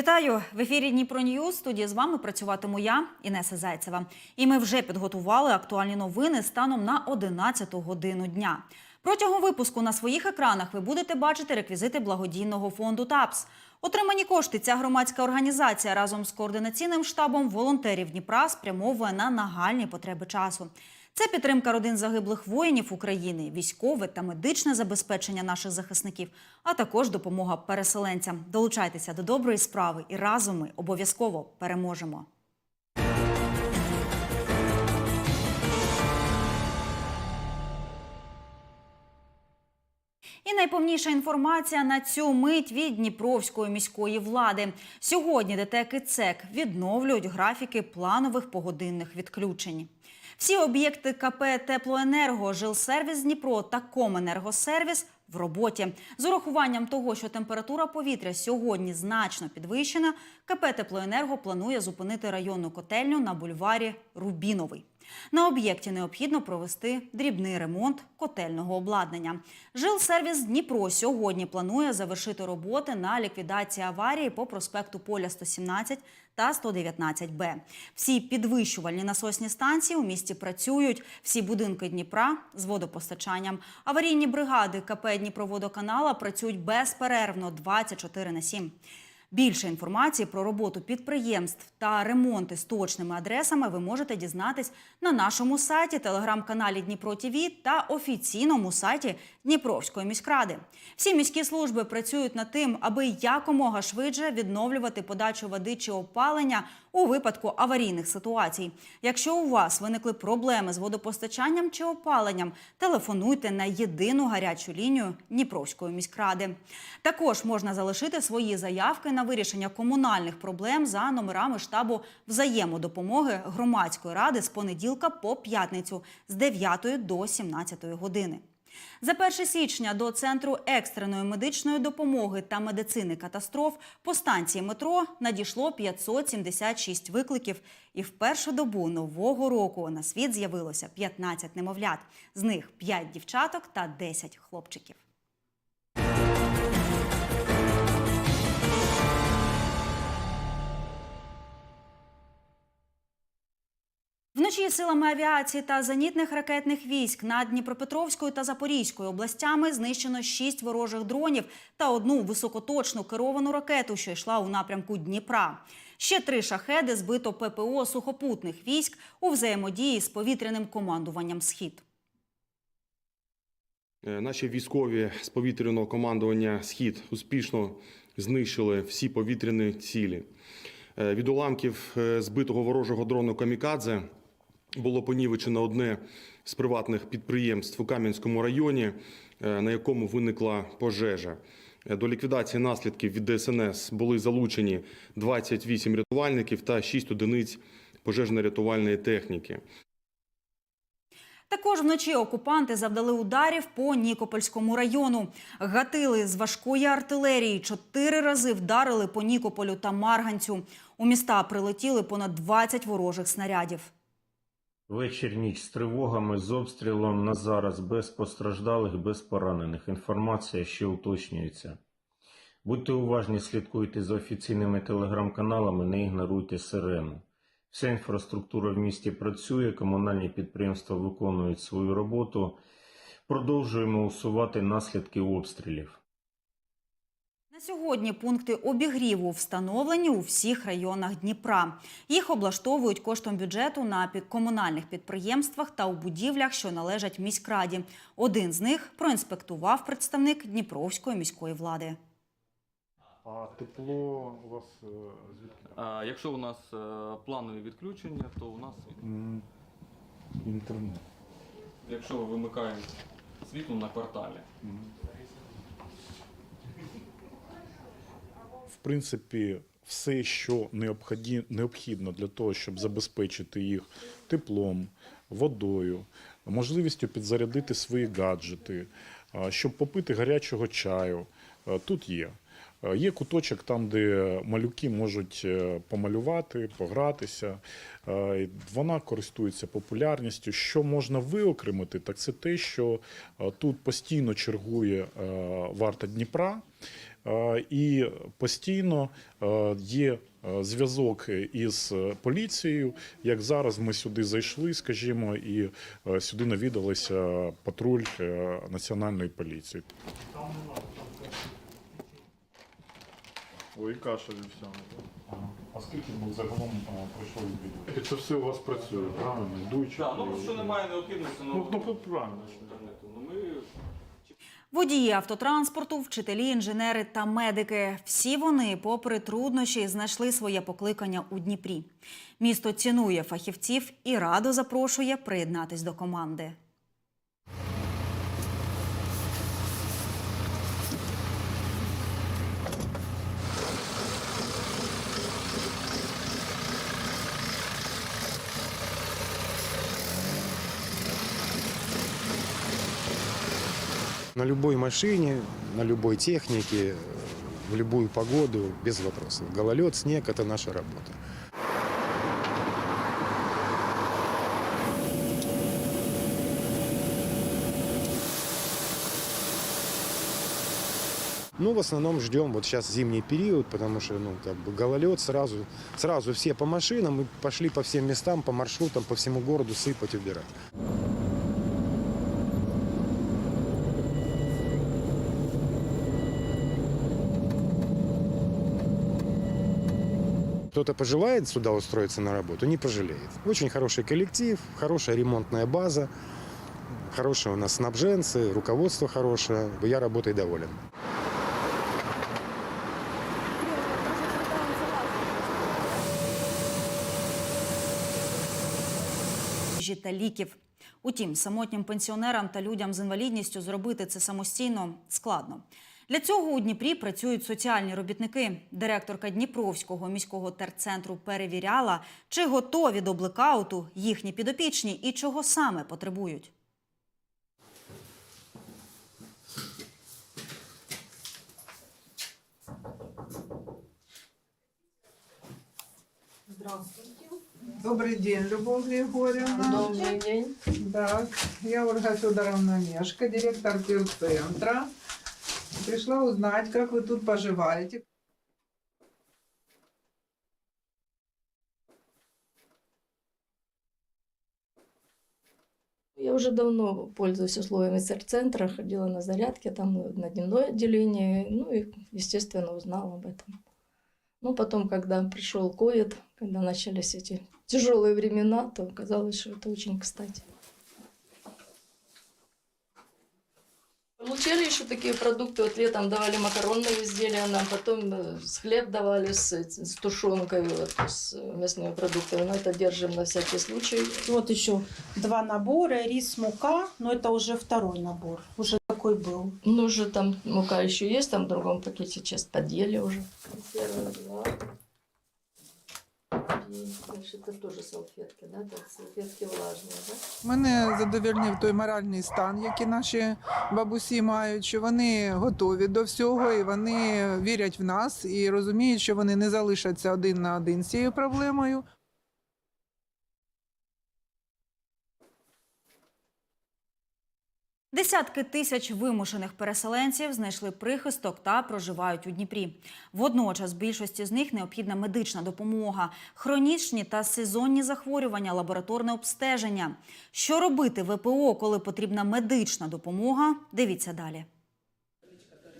Вітаю в ефірі Дніпро Ньюз. Студії з вами працюватиму я, Інеса Зайцева. І ми вже підготували актуальні новини станом на 11 годину дня. Протягом випуску на своїх екранах ви будете бачити реквізити благодійного фонду ТАПС. Отримані кошти ця громадська організація разом з координаційним штабом волонтерів Дніпра спрямовує на нагальні потреби часу. Це підтримка родин загиблих воїнів України, військове та медичне забезпечення наших захисників, а також допомога переселенцям. Долучайтеся до доброї справи і разом ми обов'язково переможемо. І найповніша інформація на цю мить від Дніпровської міської влади. Сьогодні ДТЕК і ЦЕК відновлюють графіки планових погодинних відключень. Всі об'єкти КП Теплоенерго, Жилсервіс Дніпро та Коменергосервіс в роботі. З урахуванням того, що температура повітря сьогодні значно підвищена, КП Теплоенерго планує зупинити районну котельню на бульварі Рубіновий. На об'єкті необхідно провести дрібний ремонт котельного обладнання. Жилсервіс Дніпро сьогодні планує завершити роботи на ліквідації аварії по проспекту Поля 117 та 119Б. Всі підвищувальні насосні станції у місті працюють. Всі будинки Дніпра з водопостачанням. Аварійні бригади КП Дніпроводоканала працюють безперервно 24 на 7. Більше інформації про роботу підприємств та ремонти з точними адресами ви можете дізнатись на нашому сайті, телеграм-каналі Дніпро ТІВІ та офіційному сайті Дніпровської міськради. Всі міські служби працюють над тим, аби якомога швидше відновлювати подачу води чи опалення у випадку аварійних ситуацій. Якщо у вас виникли проблеми з водопостачанням чи опаленням, телефонуйте на єдину гарячу лінію Дніпровської міськради. Також можна залишити свої заявки на вирішення комунальних проблем за номерами штабу взаємодопомоги громадської ради з понеділка по п'ятницю з 9 до 17 години. За 1 січня до центру екстреної медичної допомоги та медицини катастроф по станції метро надійшло 576 викликів. І в першу добу нового року на світ з'явилося 15 немовлят. З них 5 дівчаток та 10 хлопчиків. Вночі силами авіації та зенітних ракетних військ над Дніпропетровською та Запорізькою областями знищено шість ворожих дронів та одну високоточну керовану ракету, що йшла у напрямку Дніпра. Ще три шахеди збито ППО сухопутних військ у взаємодії з повітряним командуванням Схід. Е, Наші військові з повітряного командування Схід успішно знищили всі повітряні цілі. Е, Від уламків е, збитого ворожого дрону Камікадзе було понівечено одне з приватних підприємств у Кам'янському районі, е, на якому виникла пожежа. Е, До ліквідації наслідків від ДСНС були залучені 28 рятувальників та 6 одиниць пожежно-рятувальної техніки. Також вночі окупанти завдали ударів по Нікопольському району. Гатили з важкої артилерії чотири рази вдарили по Нікополю та Марганцю. У міста прилетіли понад 20 ворожих снарядів. Вечір ніч з тривогами, з обстрілом на зараз без постраждалих, без поранених. Інформація ще уточнюється. Будьте уважні, слідкуйте за офіційними телеграм-каналами, не ігноруйте сирену. Вся інфраструктура в місті працює, комунальні підприємства виконують свою роботу. Продовжуємо усувати наслідки обстрілів. На сьогодні пункти обігріву встановлені у всіх районах Дніпра. Їх облаштовують коштом бюджету на комунальних підприємствах та у будівлях, що належать міськраді. Один з них проінспектував представник Дніпровської міської влади. А тепло у вас е, звідки? А якщо у нас е, планові відключення, то у нас Інтернет. якщо вимикаємо світло на кварталі, принципі, все, що необхідно для того, щоб забезпечити їх теплом, водою, можливістю підзарядити свої гаджети, щоб попити гарячого чаю, тут є. Є куточок там, де малюки можуть е, помалювати, погратися. Вона користується популярністю. Що можна виокремити, так це те, що тут постійно чергує е, варта Дніпра. Е, І постійно е, є е, зв'язок із поліцією. Як зараз ми сюди зайшли, скажімо, і сюди навідалися патруль національної поліції. Ой, каша вівсяна. А скільки був загалом пройшло відвідування? Це все у вас працює, правильно? Дуйчик. Так, ну що немає необхідності, Ну, ну, правильно. Водії автотранспорту, вчителі, інженери та медики всі вони, попри труднощі, знайшли своє покликання у Дніпрі. Місто цінує фахівців і радо запрошує приєднатись до команди. На любой машине, на любой технике, в любую погоду, без вопросов. Гололед, снег – это наша работа. Ну, в основном ждем вот сейчас зимний период, потому что, ну, как бы гололед сразу, сразу все по машинам и пошли по всем местам, по маршрутам, по всему городу сыпать, убирать. Кто-то пожелает сюда устроиться на работу, не пожалеет. Очень хороший коллектив, хорошая ремонтная база, хорошие у нас снабженцы, руководство хорошее. Я работой доволен. та ліків. Утім, самотнім пенсіонерам та людям з інвалідністю зробити це самостійно складно. Для цього у Дніпрі працюють соціальні робітники. Директорка Дніпровського міського терцентру перевіряла, чи готові до блекауту їхні підопічні і чого саме потребують. Добрый день, Любовь Григорьевна. Добрый день. Так, я Ольга Федоровна Мешка, директор центра. Пришла узнать, как вы тут поживаете. Я уже давно пользуюсь условиями центра, ходила на зарядки, там на дневное отделение, ну и, естественно, узнала об этом. Ну, потом, когда пришел ковид, когда начались эти тяжелые времена, то оказалось, что это очень кстати. Получали еще такие продукты, вот летом давали макаронные изделия нам, потом э, с хлеб давали с, эти- с тушенкой, вот, с мясными продуктами, но это держим на всякий случай. Вот еще два набора, рис, мука, но это уже второй набор, уже такой был. Ну, уже там мука еще есть, там в другом пакете сейчас подъели уже. Консервы, два. И це тоже салфетки, да? Так, салфетки влажні, да? Мене задовольнив той моральний стан, який наші бабусі мають, що вони готові до всього і вони вірять в нас і розуміють, що вони не залишаться один на один з цією проблемою. Десятки тисяч вимушених переселенців знайшли прихисток та проживають у Дніпрі. Водночас більшості з них необхідна медична допомога, хронічні та сезонні захворювання, лабораторне обстеження. Що робити ВПО, коли потрібна медична допомога? Дивіться далі.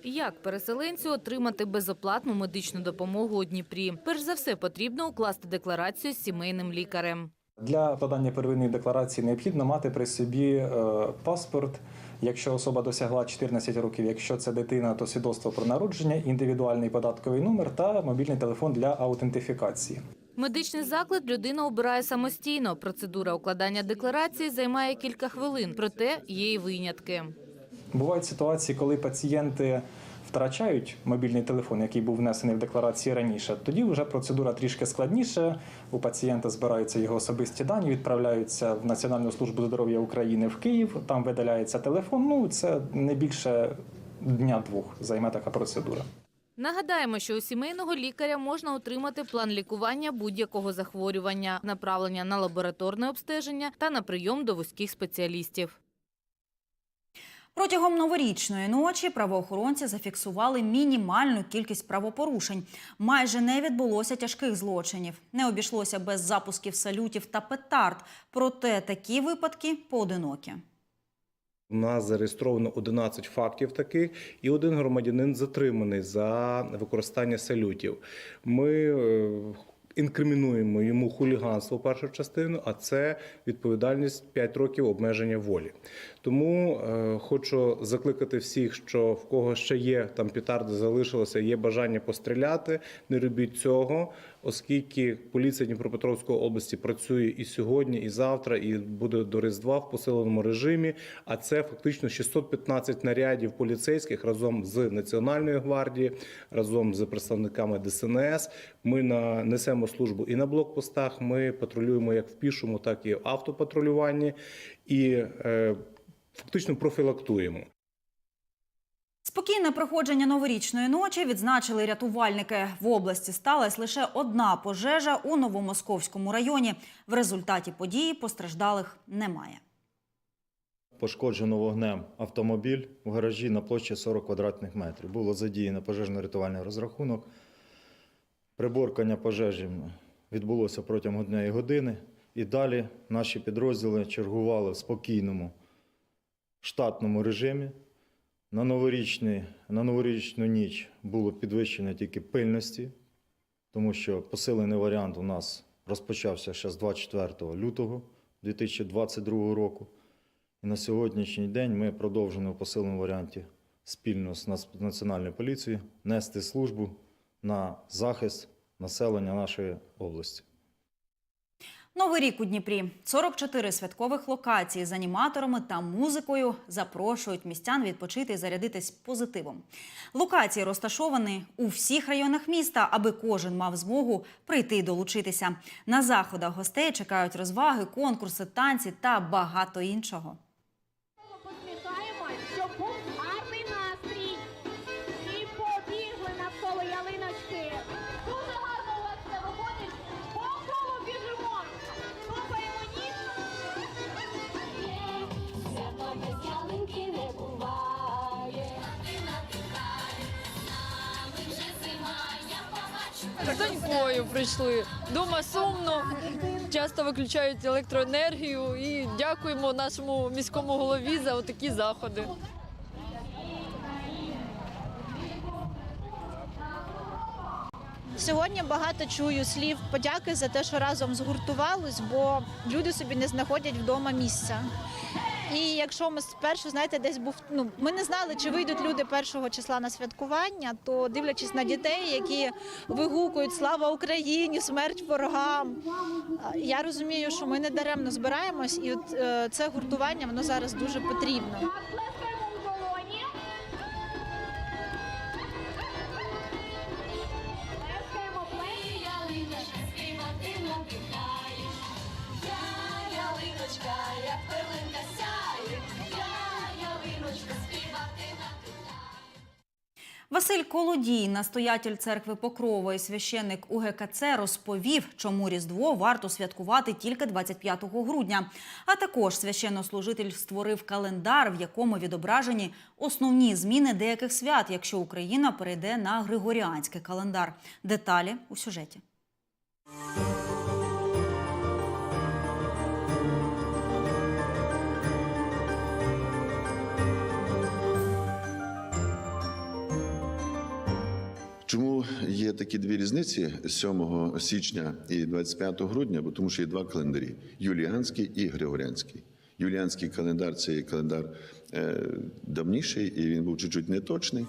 Як переселенцю отримати безоплатну медичну допомогу у Дніпрі? Перш за все потрібно укласти декларацію з сімейним лікарем. Для подання первинної декларації необхідно мати при собі е, паспорт. Якщо особа досягла 14 років, якщо це дитина, то свідоцтво про народження, індивідуальний податковий номер та мобільний телефон для аутентифікації. Медичний заклад людина обирає самостійно. Процедура укладання декларації займає кілька хвилин, проте є й винятки. Бувають ситуації, коли пацієнти втрачають мобільний телефон, який був внесений в декларації раніше. Тоді вже процедура трішки складніша. У пацієнта збираються його особисті дані, відправляються в Національну службу здоров'я України в Київ. Там видаляється телефон. Ну це не більше дня-двох займе така процедура. Нагадаємо, що у сімейного лікаря можна отримати план лікування будь-якого захворювання, направлення на лабораторне обстеження та на прийом до вузьких спеціалістів. Протягом новорічної ночі правоохоронці зафіксували мінімальну кількість правопорушень. Майже не відбулося тяжких злочинів. Не обійшлося без запусків салютів та петард. Проте такі випадки поодинокі. У нас зареєстровано 11 фактів таких, і один громадянин затриманий за використання салютів. Ми е, інкримінуємо йому хуліганство першу частину, а це відповідальність 5 років обмеження волі. Тому е, хочу закликати всіх, що в кого ще є там петарди залишилося, є бажання постріляти. Не робіть цього, оскільки поліція Дніпропетровської області працює і сьогодні, і завтра, і буде до Різдва в посиленому режимі. А це фактично 615 нарядів поліцейських разом з Національною гвардією, разом з представниками ДСНС. Ми на несемо службу і на блокпостах. Ми патрулюємо як в пішому, так і в автопатрулюванні, і е, фактично профілактуємо. Спокійне проходження новорічної ночі відзначили рятувальники. В області сталася лише одна пожежа у Новомосковському районі. В результаті події постраждалих немає. Пошкоджено вогнем автомобіль в гаражі на площі 40 квадратних метрів. Було задіяно пожежно-рятувальний розрахунок. Приборкання пожежі відбулося протягом однієї години. І далі наші підрозділи чергували в спокійному штатному режимі. На, новорічний, на новорічну ніч було підвищення тільки пильності, тому що посилений варіант у нас розпочався ще з 24 лютого 2022 року. І на сьогоднішній день ми продовжуємо в посиленому варіанті спільно з Національною поліцією нести службу на захист населення нашої області. Новий рік у Дніпрі. 44 святкових локації з аніматорами та музикою запрошують містян відпочити і зарядитись позитивом. Локації розташовані у всіх районах міста, аби кожен мав змогу прийти і долучитися. На заходах гостей чекають розваги, конкурси, танці та багато іншого. Тонькою прийшли. Дома сумно, часто виключають електроенергію і дякуємо нашому міському голові за такі заходи. Сьогодні багато чую слів подяки за те, що разом згуртувались, бо люди собі не знаходять вдома місця. І якщо ми спершу, знаєте, десь був, ну ми не знали, чи вийдуть люди першого числа на святкування, то дивлячись на дітей, які вигукують Слава Україні, смерть ворогам. Я розумію, що ми не даремно збираємось, і от е, це гуртування воно зараз дуже потрібно. Василь Колодій, настоятель церкви Покрова і священник УГКЦ, розповів, чому Різдво варто святкувати тільки 25 грудня. А також священнослужитель створив календар, в якому відображені основні зміни деяких свят, якщо Україна перейде на григоріанський календар. Деталі у сюжеті. Чому є такі дві різниці 7 січня і 25 грудня? Бо тому що є два календарі: юліанський і григоріанський. Юліанський календар це календар е, давніший, і він був чуть-чуть неточний.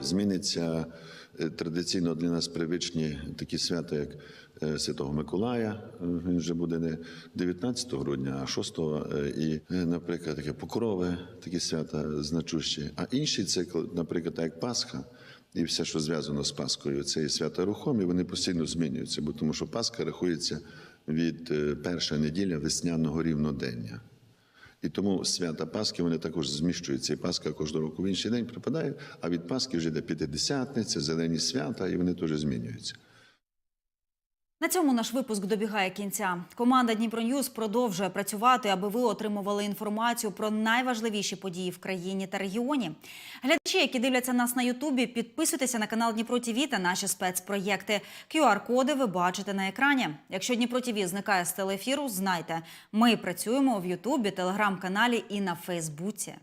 Зміниться традиційно для нас привичні такі свята, як е, Святого Миколая. Е, Він вже буде не 19 грудня, а 6, е, і, е, наприклад, таке Покрови, такі свята значущі. А інші це, наприклад, так як Пасха. І все, що зв'язано з Паскою, це є свята рухомі, вони постійно змінюються, бо тому що Пасха рахується від е, перша неділя весняного рівнодення. І тому свята Пасхи вони також зміщуються. І Пасха кожного року в інший день припадає, а від Пасхи вже йде П'ятидесятниця, зелені свята, і вони теж змінюються. На цьому наш випуск добігає кінця. Команда Дніпро Ньюз продовжує працювати, аби ви отримували інформацію про найважливіші події в країні та регіоні. Глядачі, які дивляться нас на Ютубі, підписуйтеся на канал Дніпро ТІВІ та наші спецпроєкти. QR-коди ви бачите на екрані. Якщо Дніпро ТІВІ зникає з телеефіру, знайте, ми працюємо в Ютубі, телеграм-каналі і на Фейсбуці.